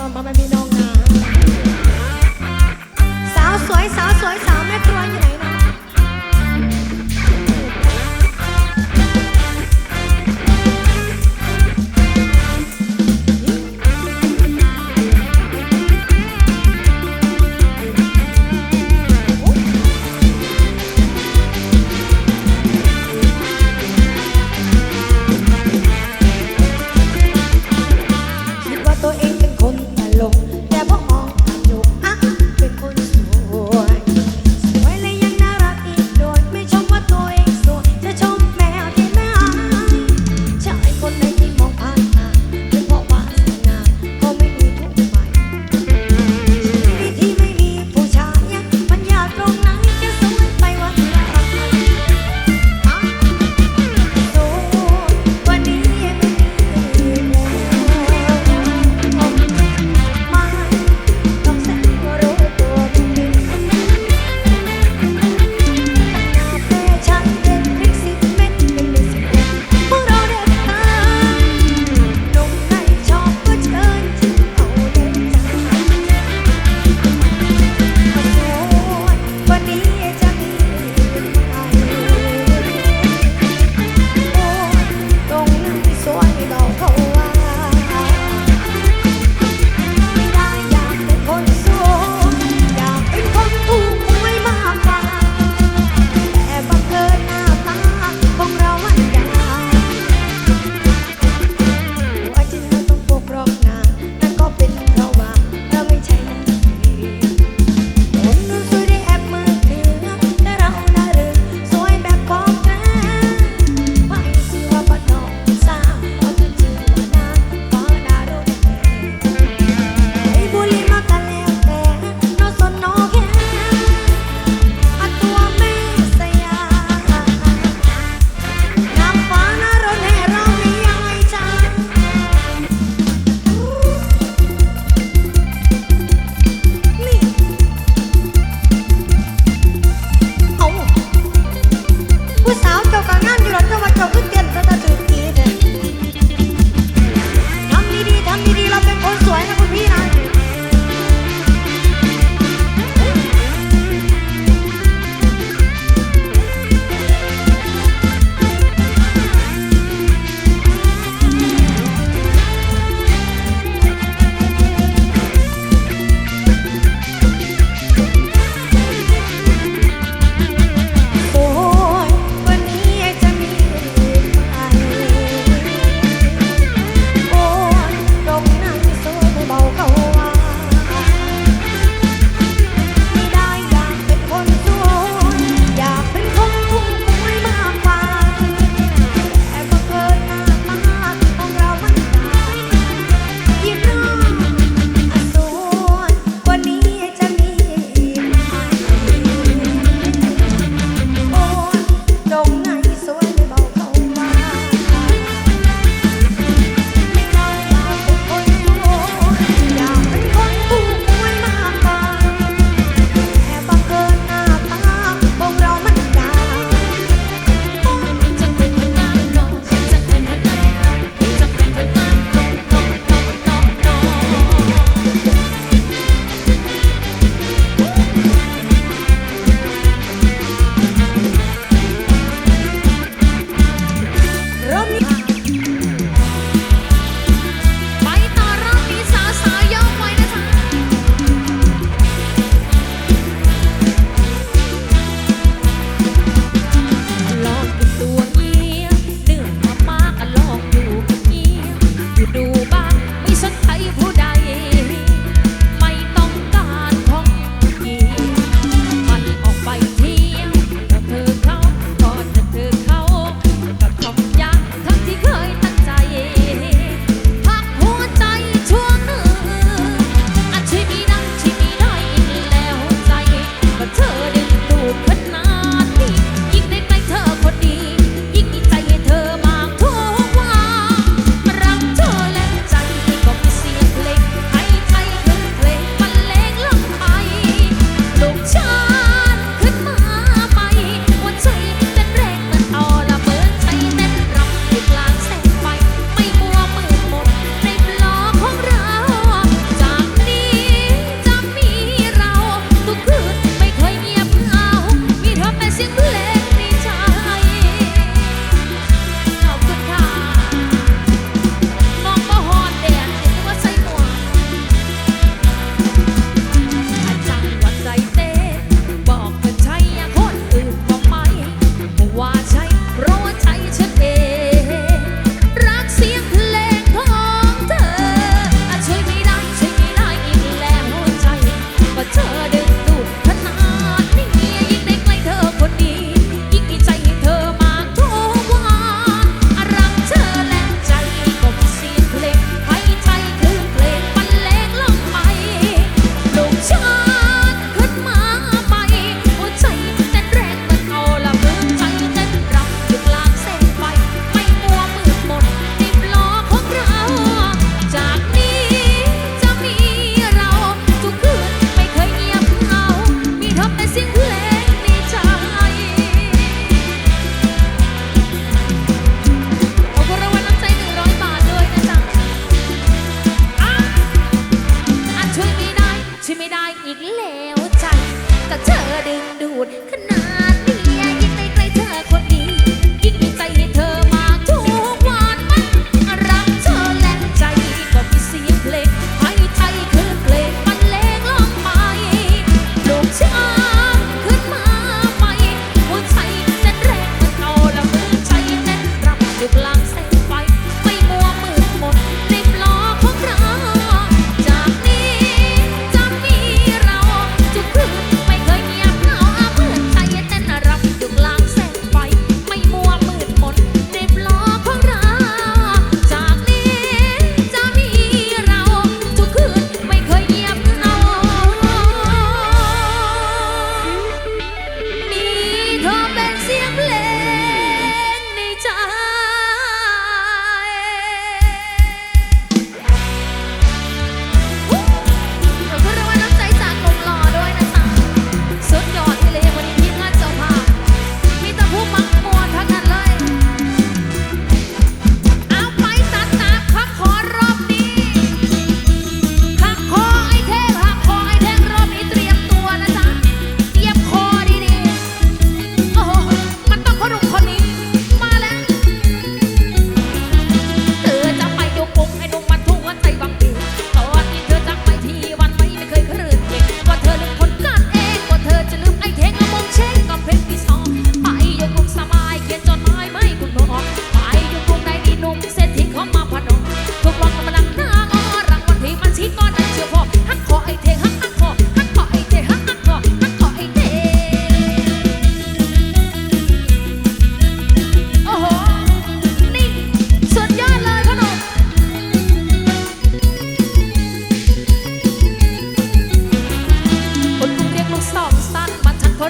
ตอนพ่อแม่พี่น้องนะ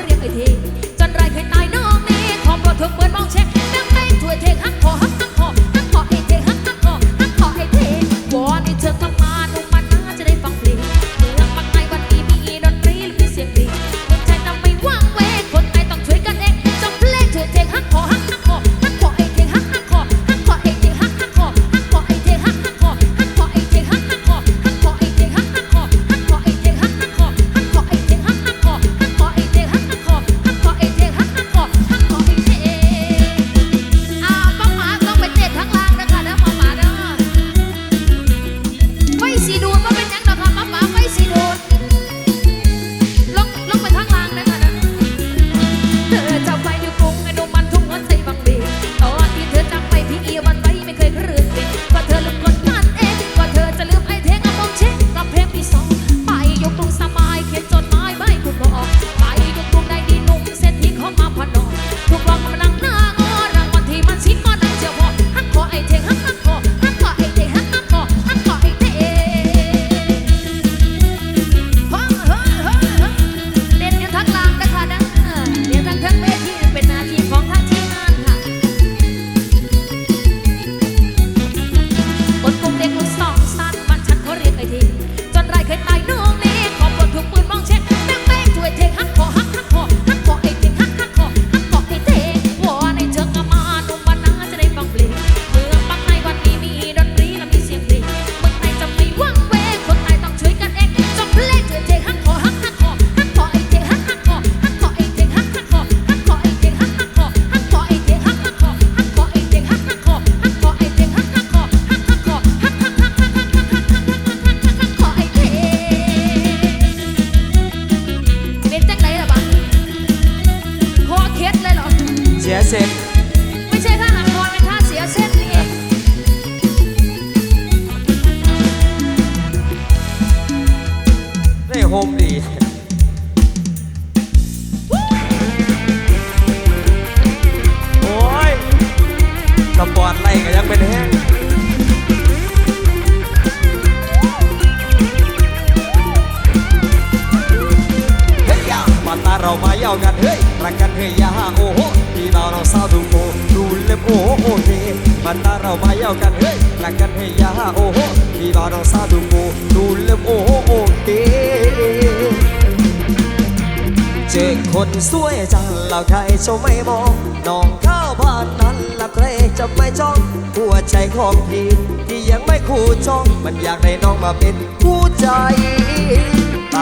เรียกไอที เรามาเอากันเฮ้ยรักกันเฮ้ยยาโอ้โหพี่บ่าวเราสาวดูงโกดูเล็บโอ้โอเคมันดาเรามาเอากันเฮ้ยรักกันเฮ้ยยาโอ้โหพี่บ่าวเราสาวดูงโกดูเล็บโอ้โอเคเจอคนสวยจังเราใครจะไม่มองน้องข้าวบ้านนั้นละใครจะไม่จ้องหัวใจของพี่ที่ยังไม่คู่จ้อง มันอยากได้น้องมาเป็นผู้ใจ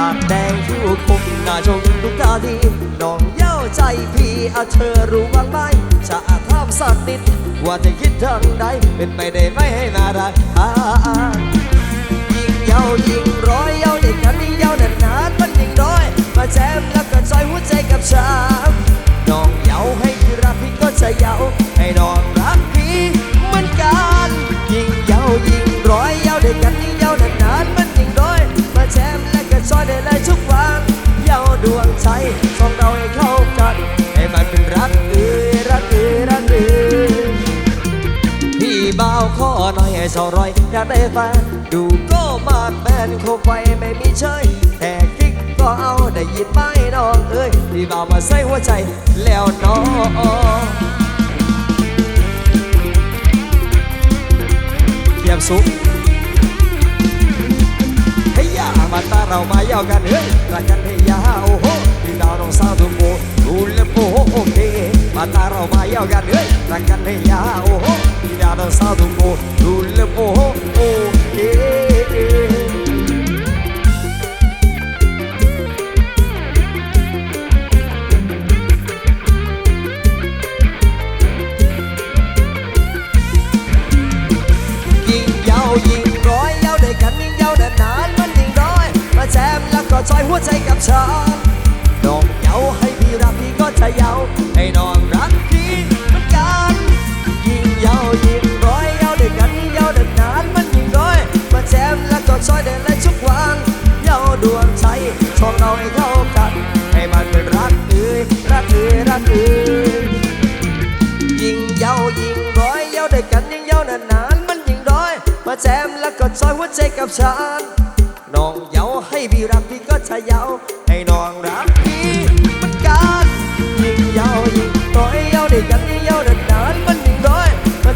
ากแดงคิ้วคมหน้าชมทุกท่าทีน้องเย้าใจพี่อาเธอรู้บ้างไหมจะถามสักนิด ว่าจะคิดทางใดเป็นไปได้ไหมให้น่ารักอ่ายิงเย้ายิงร้อยเย้าเด็กกันยิ่งยานานนานๆมันยิ่งร้อย มาแจมแล้วก็ซอยหัวใจกับฉันน้องเย้าให้พี่รักพี่ก็จะเยาให้น้อง สอรอยอยากได้แฟนดูก็มากแมนคงไปไม่มีเชยแต่กิ๊กก็เอาได้ยินไหมน้องเอ้ยพี่เบาวมาใส่หัวใจแล้วน้องเทียมสุขเฮ้ยมาตาเรามาเย้ากันเฮ้ยรักกันเฮ้ยโอ้โหพี่ดาวน้องสาวทุกโมดูเล็บโอ้โหโอเค ማጣራው ባያው ጋር ረቀነያ ኦሆ ዳረሳ ቱንጎ ዱልም ኦሆ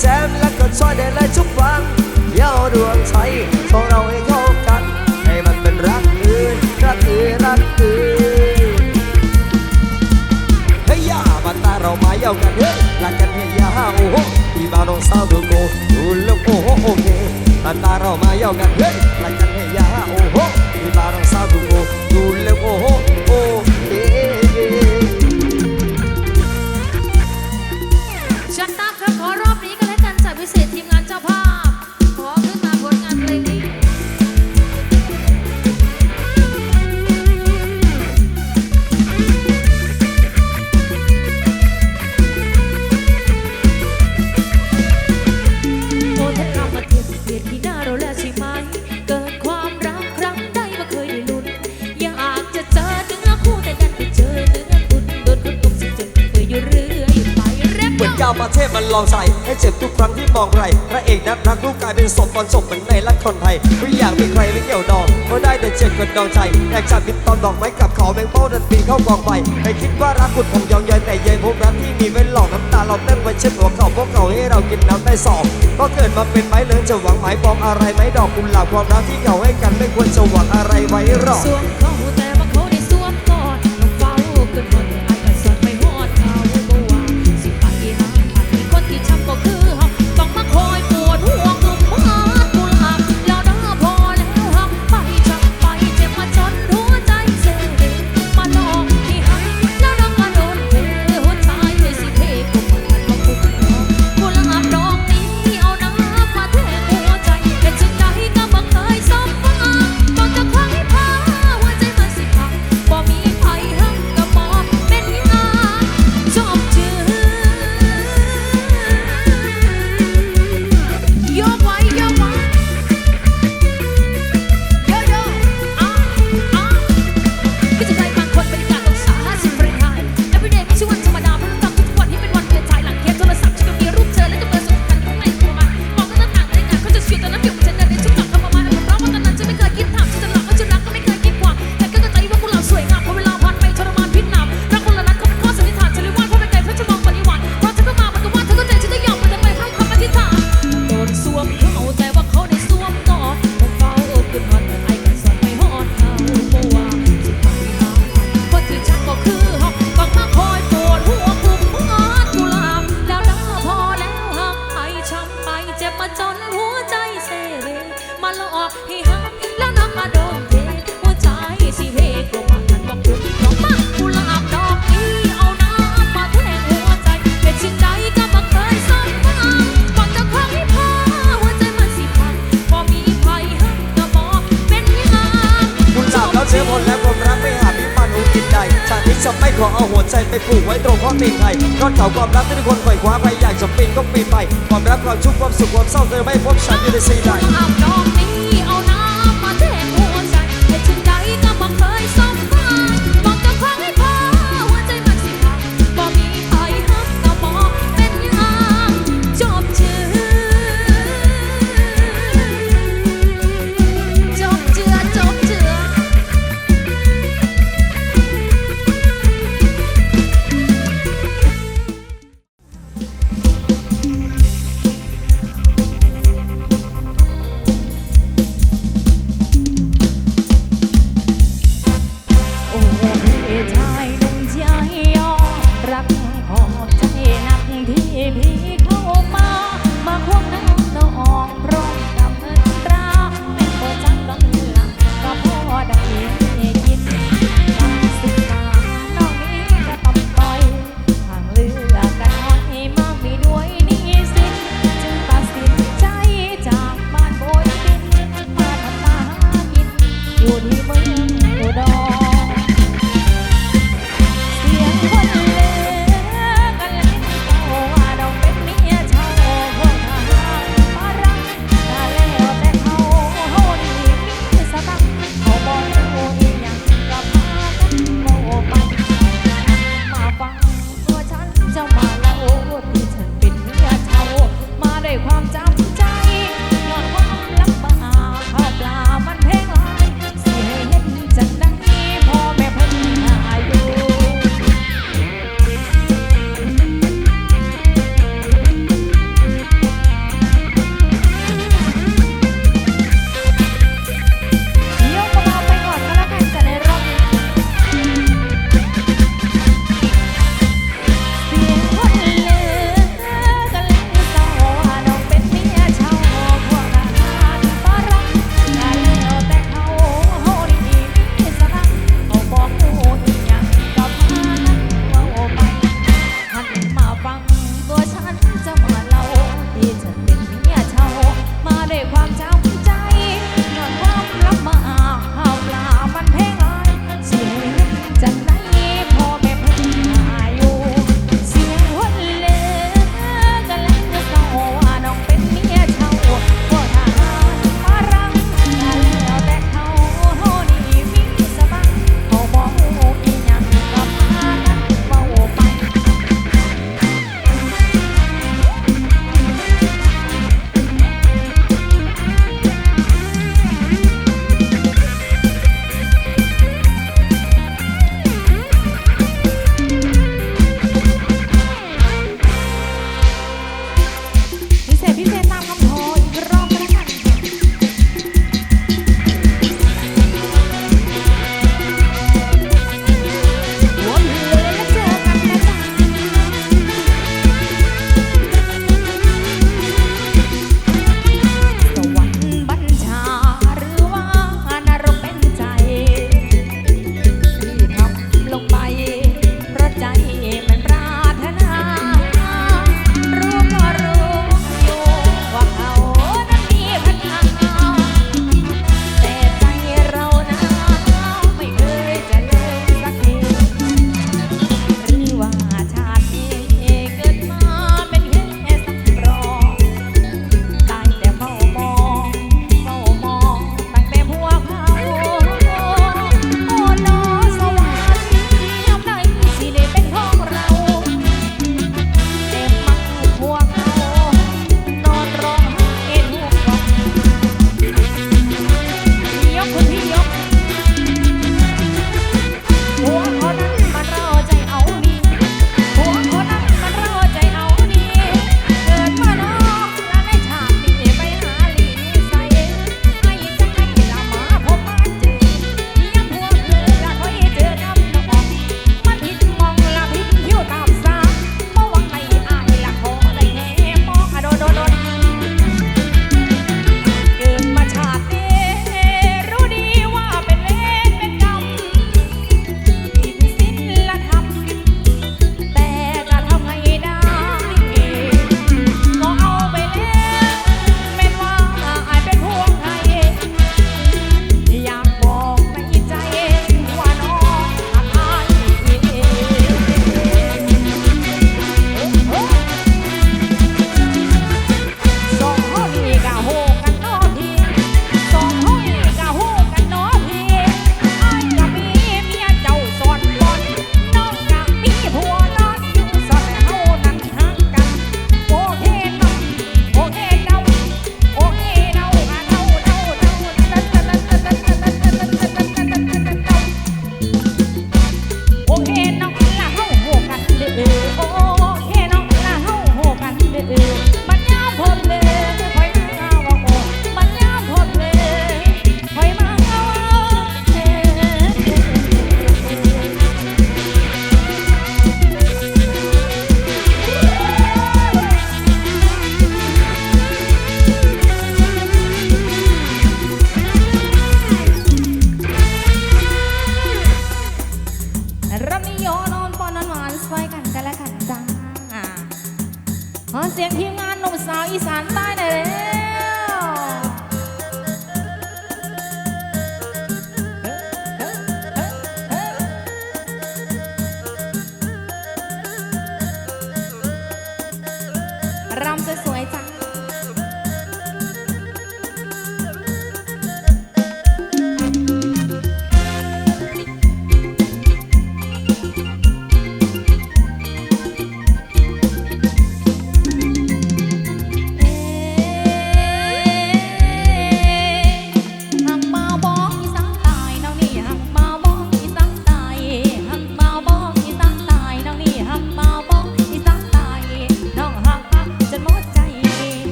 แจมและก็ซอยได้เลยทุกวันยาวดวงใจของเราให้เข้ากัน ให้มันเป็นรักอื่นรักอื่นรักอื่นเฮ้ยยาบันตาเรามาเย้ากันเฮ้ยรักกันเฮ้ยยาโอ้โหที่บ่าวน้องสาวดูโกดูแล้วโอ้โหโอเคบันตาเรามาเย้ากันเฮ้ยรักกัน องใส่ให้เจ็บทุกครั้งที่มองใครพระเอกนักรักลูกกลายเป็นศพตอนศพเหมือนในละครไทยไม่อยากมีใครไม่เกี่ยวดองเพราะได้แต่เจ็บกับดองใจอยากจับบินตอนดอกไม้กับเขาแมงเป้าดันปีนเข้ากองไฟให้คิดว่ารักคุณผมยองเยินแต่เย็นพบรักที่มีไว้หลอกน้ำตาเราเต้นไว้เช็ดหัวเข่าพวกเขาให้เรากินน้ำใต้ศอกก็เกิดมาเป็นไม้เลื้อยจะหวังหมายปองอะไรไหมดอกกุหลาบความรักที่เขาให้กันไม่ควรจะหวังอะไรไว้หรอก ความรักความชุกความสุขความเศร้าเธอไม่พบฉันอยู่ในสี่งใด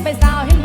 เราไปสาวเห็น